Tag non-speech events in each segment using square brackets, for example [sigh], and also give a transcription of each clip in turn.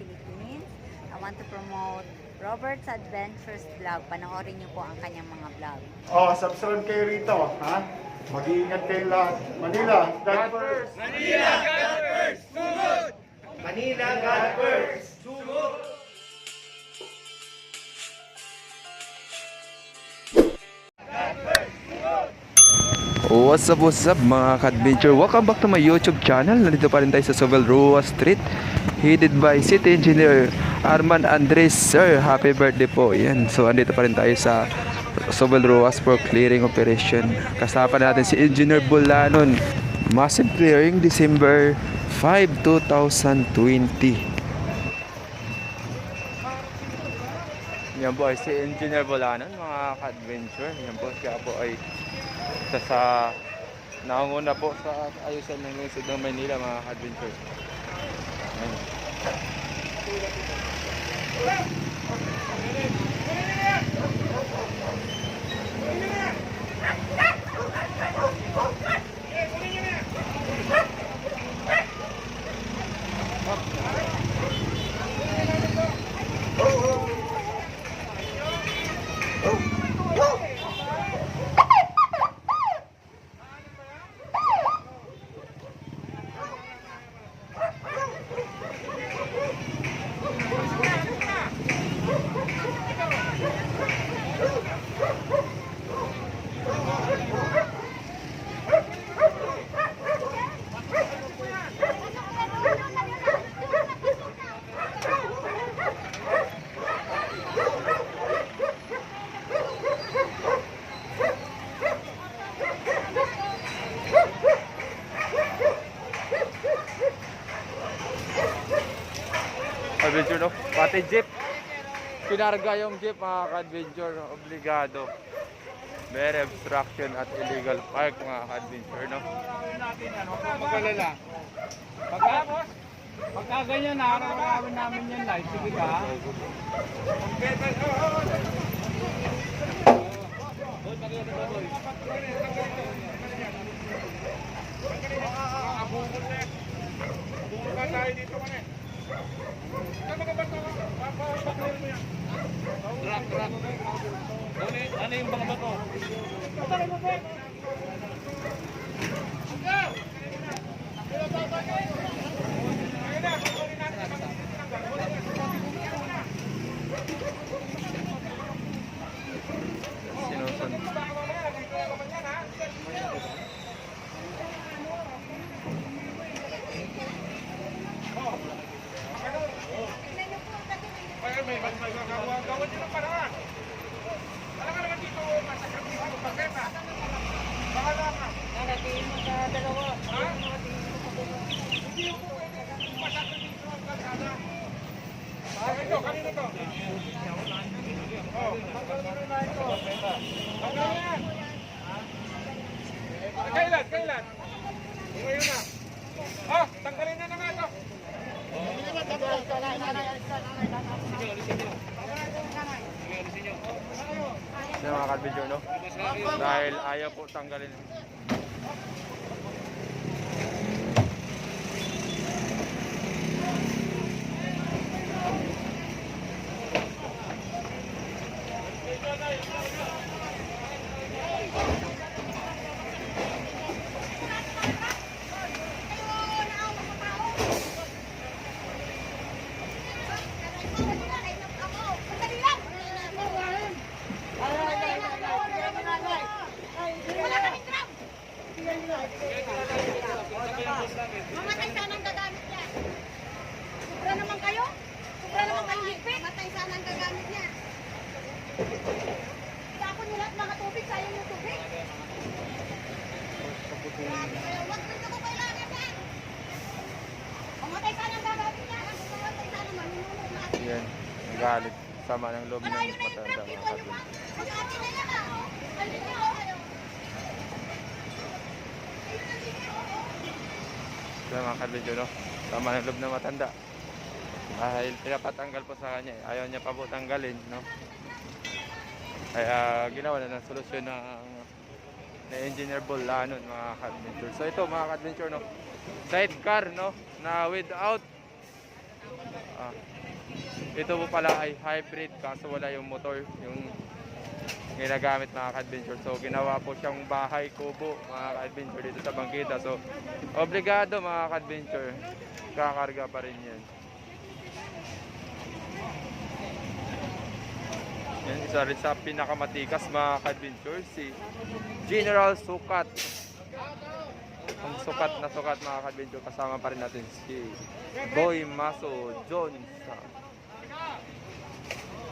Philippines. I want to promote Robert's Adventures Vlog. Panoorin niyo po ang kanyang mga vlog. Oh, subscribe kayo rito, ha? Mag-iingat kayo lahat. Manila, God first. Manila, God first! What's up, what's up mga ka-adventure? Welcome back to my YouTube channel. Nandito pa rin tayo sa Sobel Rua Street. Headed by City Engineer Arman Andres. Sir, happy birthday po. Yan. So, andito pa rin tayo sa Sobel Ruas for clearing operation. Kasama natin si Engineer Bulanon. Massive clearing December 5, 2020. Yan po ay si Engineer Bolanon, mga ka-adventure. Yan po siya po ay isa sa nangunguna po sa ayusan ng lungsod ng Maynila, mga ka-adventure. Yan. Adventure Pati jeep. Pinarga yung jeep mga ka-adventure. Obligado. Very obstruction at illegal park mga ka-adventure no? kang mag-alala. Pagka, pagka ganyan na, araw-arawin namin yan live. Sige ka. Okay, tayo. Oh, oh, oh. Ano yung mga bato? Sinusun. Ay, may mas magagawa. Gawan nyo ng paraan. Alam ka naman dito, masakripisyo mo pagketa. Bahala ka. Narating mo sa dalawa. Ha? Hindi mo pwede masakripisyo ang kalsada. Ah, ito, kanino to? Oh, tanggalin mo na ito. Tanggalin na. Ah, Kailan? Kailan? Ngayon na. Ah, tanggalin na na nga ito. Yan mga ka-adventure no? Dahil ayaw po tanggalin. Wala kaming drum! Yan, nagalit. Sama ng loob ng matanda mga kadventure. Kaya mga kadventure, no? Sama ng loob ng matanda. Dahil pinapatanggal po sa kanya. eh. Ayaw niya pa po tanggalin, no? Kaya ginawa na ng solusyon ng na engineer Bolanon mga kadventure. So ito mga kadventure, no? Sidecar, no? Na without ah, ito po pala ay hybrid kaso wala yung motor, yung ginagamit mga ka-adventure. So ginawa po siyang bahay kubo mga ka-adventure dito sa bangkita. So obligado mga ka-adventure, kakarga pa rin yan. Yan, isa rin sa pinakamatikas mga ka-adventure, si General Sukat. Ang sukat na sukat mga ka-adventure, kasama pa rin natin si Boy Maso Jones.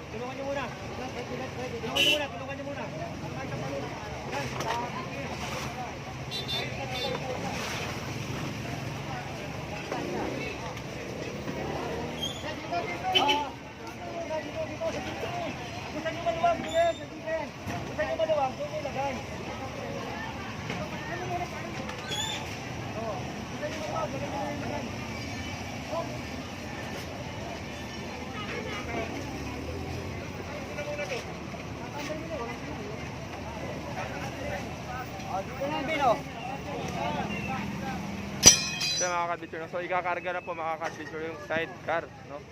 Tulungan niyo muna. Tulungan niyo muna, tulungan niyo muna. Gusto niyo maluwag, sige, sige. Gusto niyo maluwag, doon niyo lagay. So mga ka-adventure, no? so ikakarga na po mga ka-adventure yung sidecar, no?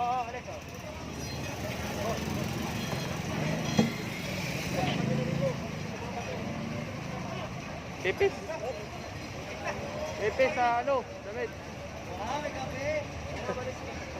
Oo, alis. oh. Ipis. Ipis sa ano, damit. Ah, may kape. Sabi ko sa tayo. Nagbigas. Binigyan ng iba yung kape.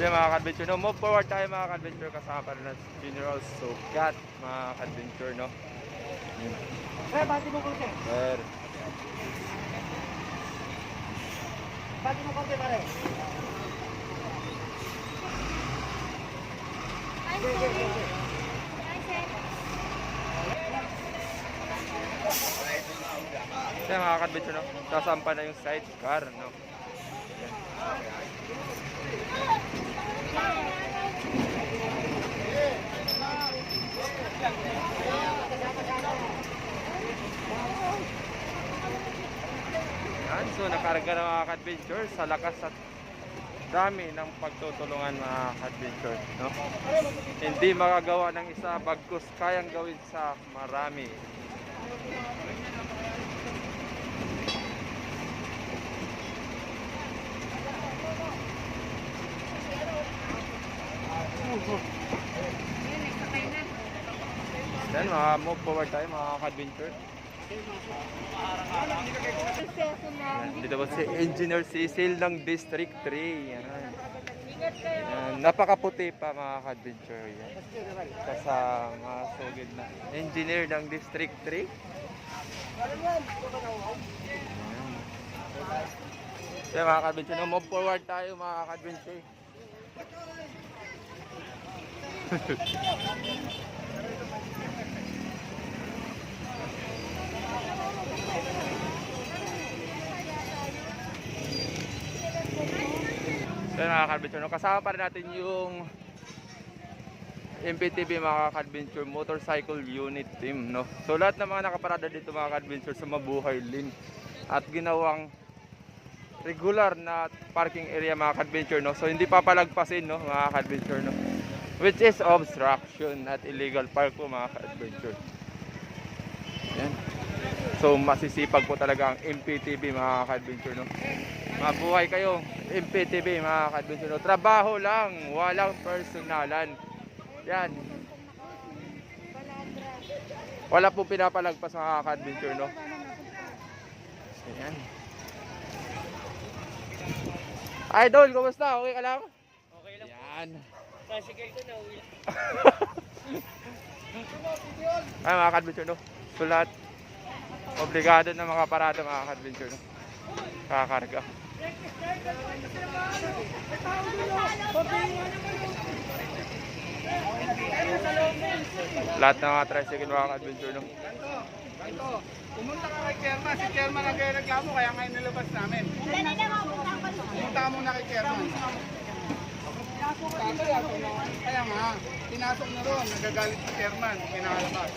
So yun, mga ka-adventure, no? move forward tayo mga ka-adventure kasama pa rin ng General Sugat mga ka-adventure, no? Eh, bati mo konti. Sir. Bati mo konti, pare. So yun, mga ka-adventure, no? Sasampa na yung sidecar, no? Yan, so nakarga na mga ka-adventure sa lakas at dami ng pagtutulungan mga ka-adventure, no? Hindi makagawa ng isa bagkus kayang gawin sa marami. Then, mga move forward tayo mga ka-adventure. Dito po si Engineer Cecil ng District 3. Yan. Yan, napakaputi pa mga ka-adventure. Yan. Kasama sugid na engineer ng District 3. Yan. So mga ka-adventure, move forward tayo mga ka-adventure. So mga ka-adventure, no, kasama pa rin natin yung MPTV mga ka-adventure motorcycle unit team. No? So lahat ng mga nakaparada dito mga ka-adventure sa Mabuhay Lane at ginawang regular na parking area mga ka-adventure. No? So hindi papalagpasin no, mga ka-adventure. No? Which is obstruction at illegal park po mga ka-adventure. Yan. So masisipag po talaga ang MPTV mga ka-adventure. No? Mabuhay kayo, MPTV mga ka-adventure. No? Trabaho lang, walang personalan. Yan. Wala pong pinapalagpas mga ka-adventure, no? Ayan. Idol, kumusta? Okay ka lang? Dumaan. [laughs] Ay mga kadventure no. Sulat. Obligado na mga parada mga kadventure no. Kakakarga. Lahat ng mga tricycle mga kadventure no. Ganto, pumunta ka kay Chairman. Si Chairman ang reklamo kaya ngayon nilabas namin. Na. Pumunta ka muna kay Chairman. Kaya nga, pinasok na ron. Nagagalit si Chairman. Pinakalabas.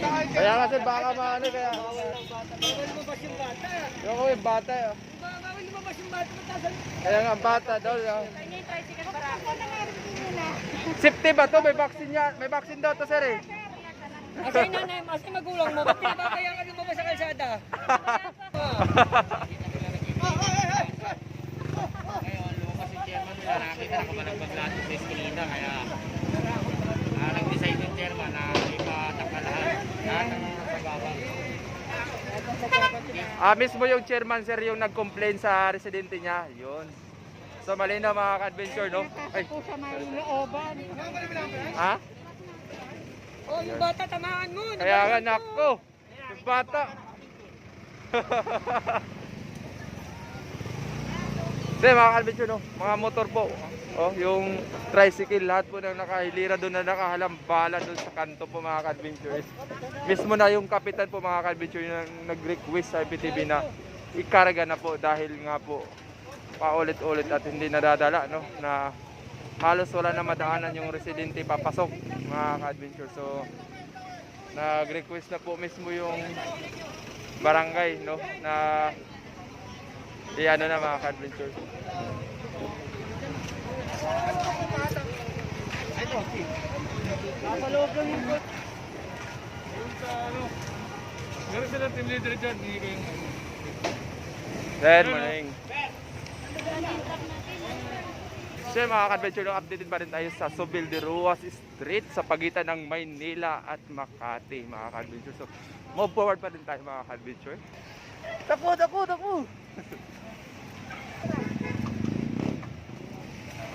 Kaya Kaya kasi baka maano kaya. Yung ko yung bata. eh. Kaya nga bata daw. ah. Safety ba to? May vaccine yan. May vaccine daw to sir eh. Asa yung nanay mo, asa yung magulang mo, ba't pinapakaya ka lumabas sa kalsada? Ngayon, lumabas si chairman nila, nakakita na kung nagbablado sa eskinita, kaya ah, nag-decide yung chairman na ipatakpa lahat. Lahat ng nagbabang. Ah, mismo yung chairman sir yung nag-complain sa residente niya. Yun. So malinaw mga ka-adventure no? Ay. Ha? Oh, yung bata, tamaan mo. Kaya nga nako. Yung bata. [laughs] Hindi mga ka-adventure no? Mga motor po. Oh, yung tricycle lahat po na nakahilira doon na nakahalambala doon sa kanto po mga ka-adventures. Mismo na yung kapitan po mga ka-adventure yung nag-request sa IPTV na ikarga na po dahil nga po paulit-ulit at hindi nadadala no na halos wala na madaanan yung residente papasok mga ka-adventure. So nag-request na po mismo yung barangay no na iano na mga ka-adventure. Meron sila team leader dyan. Hindi ko yung... Then, morning. So mga ka-adventure, no, updated pa rin tayo sa Sobil de Ruas Street sa pagitan ng Maynila at Makati, mga ka-adventure. So, move forward pa rin tayo, mga ka-adventure. Tapo, tapo, tapo! [laughs] Ah, Hey! Yung iba dito!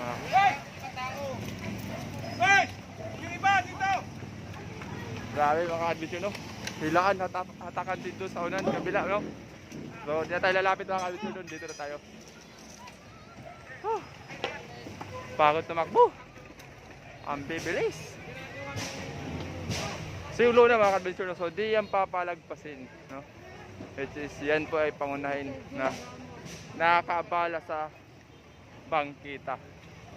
Grabe mga ka-adventure, no? Hilaan, hatak- hatakan dito sa unan, kabila, no? So, di na tayo lalapit mga ka-adventure doon. Dito na tayo. Huh. Pagod tumakbo. Ang bibilis. So yung luna mga ka-adventure, no? so di yan papalagpasin. No? Which is yan po ay pangunahin na nakakabala sa bangkita.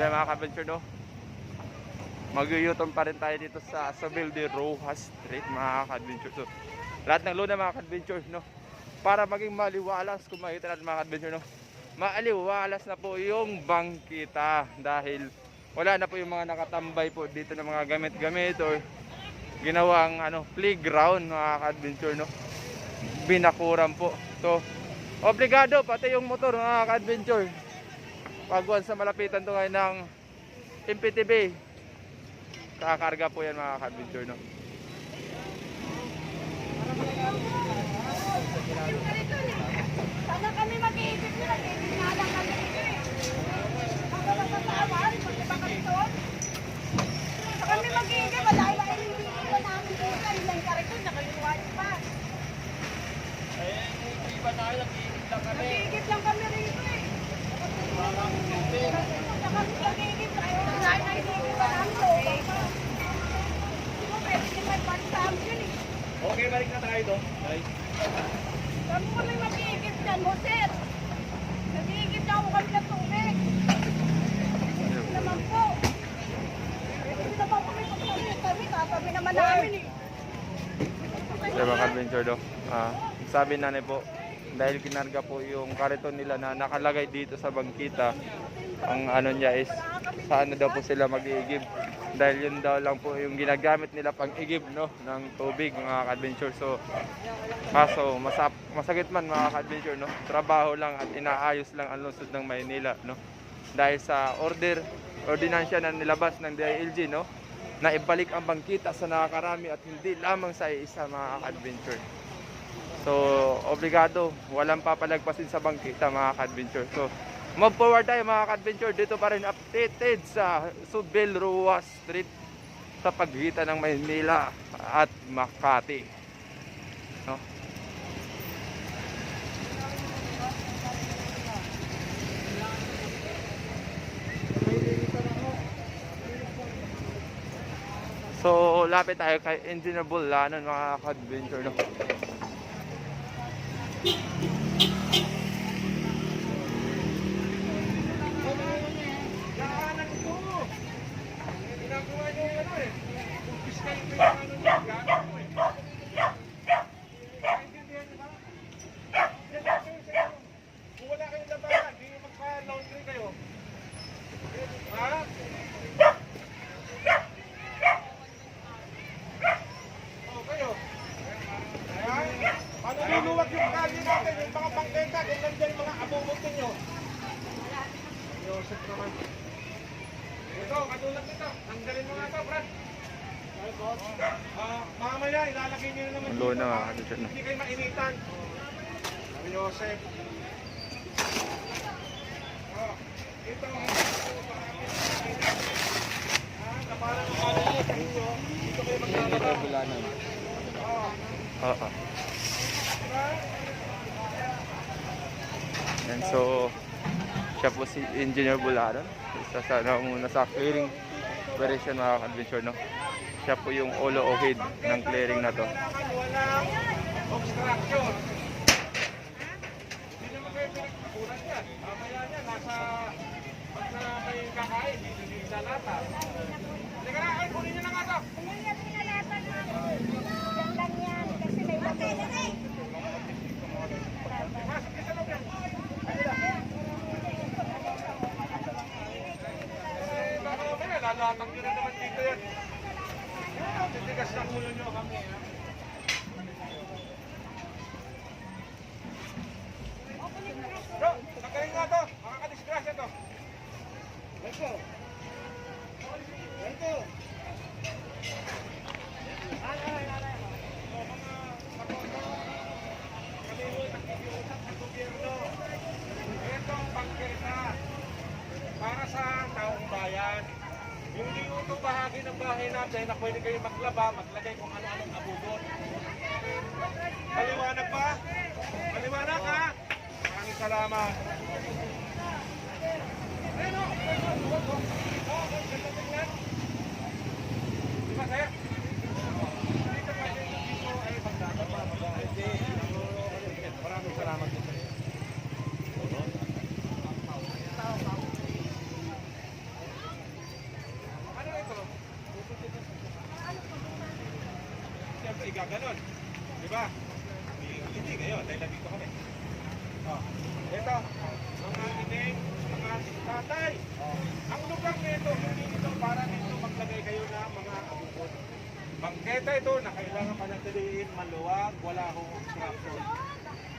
So mga ka-adventure, no? Mag-u-turn pa rin tayo dito sa Isabel de Rojas Street, mga ka-adventure. So, lahat ng luna, mga ka-adventure, no? Para maging maliwalas, kung makikita natin, mga ka-adventure, no? Maaliwalas na po yung bangkita dahil wala na po yung mga nakatambay po dito ng mga gamit-gamit or ginawang ano, playground, mga ka-adventure, no? Binakuran po. So, obligado, pati yung motor, mga ka-adventure. Pagwan sa malapitan to ngayon ng MPTB. Kakakarga po yan mga ka-adventure, no? Sana kami mag-iisip nila. Iisip nga lang kami. Ang gabas sa tawar, magkita kami doon. Sa kami mag-iisip, wala iba iniisip namin dito. Ilang kariton, nakaliwa pa. Nag-iigip lang kami rito eh. Sa kami nag-iigip, ayaw na tayo na iigip pa namin. Di ba, pwede din may pan-champion eh. Okay, balik na tayo doon. Bye. Saan mo kami mag-iigip dyan, Jose? Nag-iigip na ako kami ng tubig. Hindi naman po. Hindi naman kami pagkakit kami, adventure do. Ah, sabi nanay po, dahil kinarga po yung kariton nila na nakalagay dito sa bangkita, ang ano niya is sa ano daw po sila mag-iigib. Dahil yun daw lang po yung ginagamit nila pang igib no ng tubig mga adventure So kaso masap masakit man mga adventure no. Trabaho lang at inaayos lang ang lungsod ng Maynila no. Dahil sa order ordinansya na nilabas ng DILG no na ibalik ang bangkita sa nakakarami at hindi lamang sa isa mga adventure So, obligado, walang papalagpasin sa bangkita mga ka-adventure. So, move forward tayo mga ka-adventure. Dito pa rin updated sa Subel Rua Street sa pagitan ng Maynila at Makati. No? So, lapit tayo kay Engineer Bulanon mga ka-adventure. No? Daanan ko. Ginagawa niyo yung ano eh. Kumpis kayo ko yung ano niya. Gano'n mo eh. Naintindihan niyo ba? Yan lang kayo sa inyo. Kung wala kayong labanan, di magpa-laundry kayo. Ha? Oh, kayo. Ayan. Manululuwag yung kalye natin, yung mga bangketa, kung nandiyan yung mga abubot ninyo. Joseph naman. Ito, katulad nito. Tanggalin mo nga ito, Brad. Ah, ilalagay niyo na ah. ano siya na. Hindi kayo mainitan. Sabi Joseph. Oh, ito. Ah, parang ano niyo sa inyo. Dito kayo maglalaba. Oh, Oo. diba? Yan, so, siya po si Engineer Bularon. Isa sa ano, muna sa clearing operation mga adventure no. Siya po yung ulo o head ng clearing na to. Kailangan walang obstruction. Hindi naman kayo pinagpakulan yan. Mamaya niya, nasa pag na may kakain, dito din sa lata. Teka na, ay, kunin niyo na nga ito. Pasok niyo sa loob yan. Eh, baka mamaya, lalatang niyo na naman dito yan. Titigas ng ulo niyo kami, ha? Bro, tanggalin nga to. Makakadisgrasya to. Let's go. Let's go. Ay, ay, ay, ay. O, mga kaposo, kami mo nakikiusap sa gobyerno. Ito ang bangketa para sa taong bayan. Hindi ito bahagi ng bahay natin na pwede kayo maglaba, maglagay kung ano-anong abubot. Maliwanag ba? Maliwanag ha? Maraming salamat. Ayun o! Oh, ganda tingnan. Di ba, sir? Dito pwede dito ay magdadaba, mag-ID. Maraming salamat din sa iyo. Ano ito? Siyempre, igaganon. Di ba? Hindi ngayon, dahil nandito kami. Oh. Ito, mga ining, mga tatay. Ang lugar nito, hindi ito para dito maglagay kayo na mga abubot. Bangketa ito na kailangan panatiliin, maluwag, wala akong obstruction.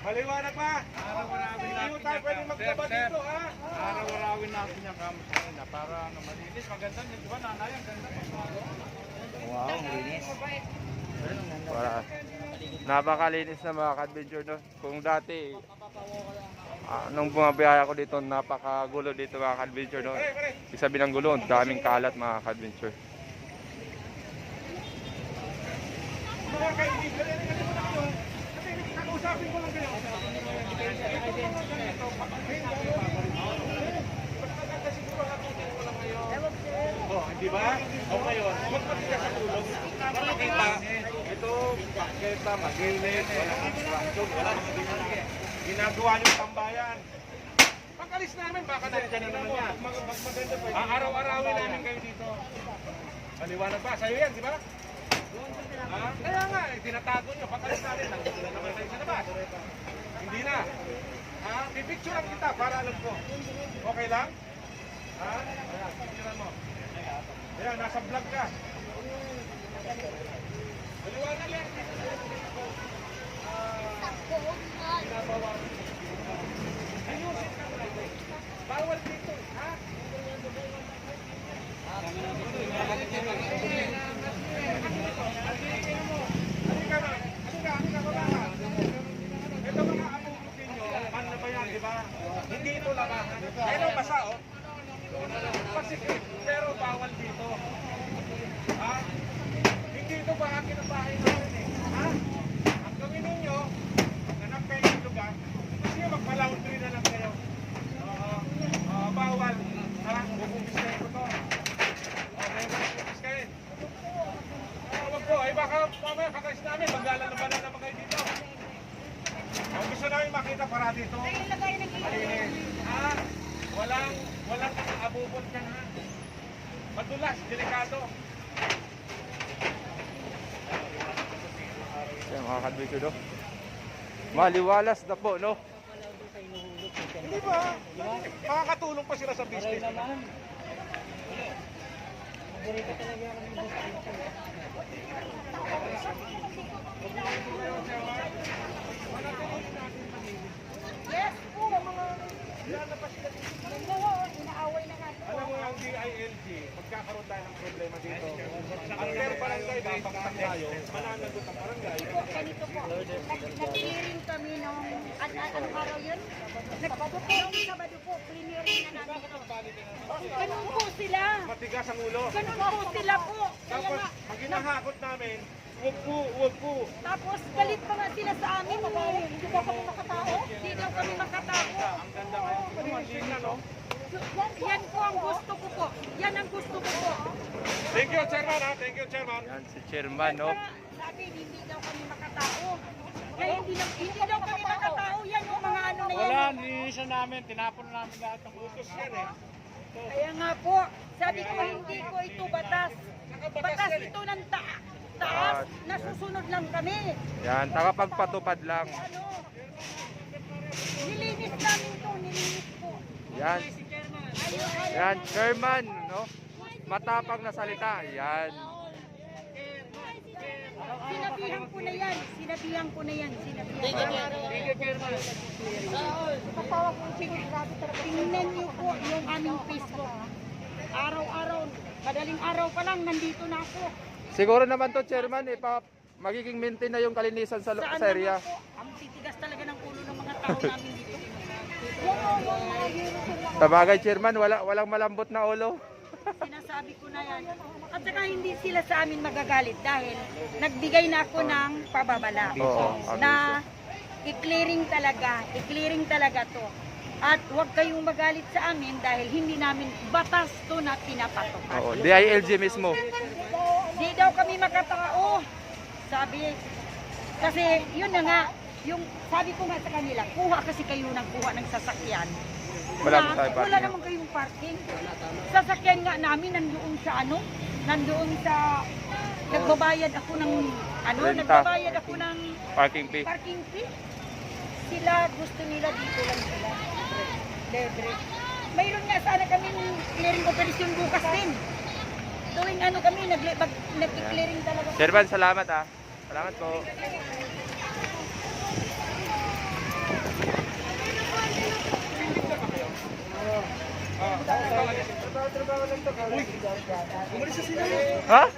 Maliwanag ba? Araw-arawin Hindi tayo pwede maglaba dito, ha? Araw-arawin natin yung gamit sa kanila para ano, malinis. Maganda din, di ba nanay? Ang ganda. Wow, linis. Para napakalinis na mga ka-adventure no. Kung dati ah, nung bumabiyaya ko dito, napakagulo dito mga ka-adventure no. Pare, pare. Ibig sabihin ng gulo, ang daming kalat mga ka-adventure. Mga kaibigan, ano mo na kayo? Kasi kakausapin ko lang kayo. Oh, di ba? O ngayon, magpatigas sa tulog. Para makita, ito, paketa, magilid, walang obstruction, wala namang ginagawa. Yung tambayan. Pag-alis namin, baka nandiyan na naman yan. Pa. Araw-arawin namin kayo dito. Maliwanag ba? Sa'yo yan, di ba? Ha? Kaya nga, eh, tinatago nyo. Pagkalis natin, nandito na naman tayo sa labas. Hindi na. Ha? Pipicture lang kita para alam ko. Okay lang? Ha? Ayan, picturean mo. Ayan, nasa vlog ka. Maliwanag yan. Ayusin ka mo dito. Bawal dito, ha? Halika na. Halika, halika, baba ka. Ito mga amumot ninyo, man na ba yan, di ba? Hindi ito labahan. Pero basa, oh. Pasikip, pero bawal dito. Ha? Hindi ito bahagi ng bahay namin eh. Ha? Ang gawin ninyo, maghanap kayo ng lugar, gusto nyo magpa-laundry na lang kayo. Oo. Oo, bawal. Ha? Bubumiskayin ko to. Okay, bubumiskayin. Ah, wag po. Ay baka mamaya kakalis namin. Maglalalaban na naman kayo dito. Ang gusto namin makita para dito. Malinis. Ha? Walang, walang abubot yan ha. Madulas, delikado. Mga kadbitcher no. Maliwalas na po no. Hindi ba? Makakatulong pa sila sa business. Yes po, mga... Oo, inaaway na nga po. Ang DILG, magkakaroon tayo ng problema dito. Ang per barangay, babagsak tayo, mananagot ang barangay. po, ganito po. Nag- Nag-clearing kami nung, an, an, anong araw yun? Nagpado po, yung Sabado po, clearing na namin ito. Ganun po sila. Matigas ang ulo. Ganun po sila po. Tapos, ang hinahakot namin, wag po, wag po. tapos galit pa nga sila sa amin. Hindi daw kami makatao. Hindi daw kami makatao. Ang ganda kayo. Machine na, no? Yan, yan po ang gusto ko po. Yan ang gusto ko po. Thank you, Chairman, ha? Thank you, Chairman. Yan si chairman no. Sabi, hindi daw kami makatao. Kaya hindi, daw- hindi daw kami makatao. Yan yung mga ano na yan. Wala, nilinisan namin, tinapon namin lahat ng Utos yan, eh. Kaya nga po, sabi ko hindi ko ito batas. Batas ito ng ta taas. Nasusunod lang kami. Yan, takapagpatupad lang. Ano? Nilinis namin to, nilinis po. Yan. Yan, chairman no. Matapang na salita. Yan. Sinabihan ko na yan. Sinabihan ko na yan. Sinabihan ko. Tingnan niyo po yung aming Facebook. Araw-araw, madaling araw pa lang, nandito na ako. Siguro naman to chairman ipa magiging maintain na yung kalinisan sa, sa area. naman po, ang titigas talaga ng ulo ng mga tao namin dito. Yan o, yung mga uniform na Sabagay chairman, wala walang malambot na ulo. sinasabi ko na yan. At saka hindi sila sa amin magagalit dahil nagbigay na ako ng pababala Oo, na i-clearing talaga, i-clearing talaga to. At huwag kayong magalit sa amin dahil hindi namin batas to na pinapatupad. Oo, DILG mismo. Di daw kami makatao. Sabi, kasi yun na nga, yung sabi ko nga sa kanila, kuha kasi kayo ng kuha ng sasakyan. Wala Na- tayo Wala naman kayong parking. Sasakyan nga namin nandoon sa ano, nandoon sa, nagbabayad ako ng, ano, Renta. nagbabayad ako ng Parking fee. parking fee. Sila, gusto nila dito lang sila. Libre. Mayroon nga sana kami clearing operation bukas din. Tuwing ano kami, nag-clearing talaga. Chairman, salamat ah. Salamat po. Ha?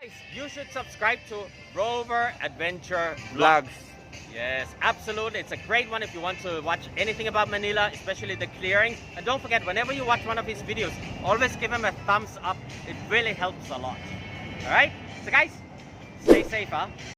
Guys, you should subscribe to Rover Adventure Vlogs. Yes, absolutely. It's a great one if you want to watch anything about Manila, especially the clearings. And don't forget, whenever you watch one of his videos, always give him a thumbs up. It really helps a lot. All right? So guys, stay safe, huh?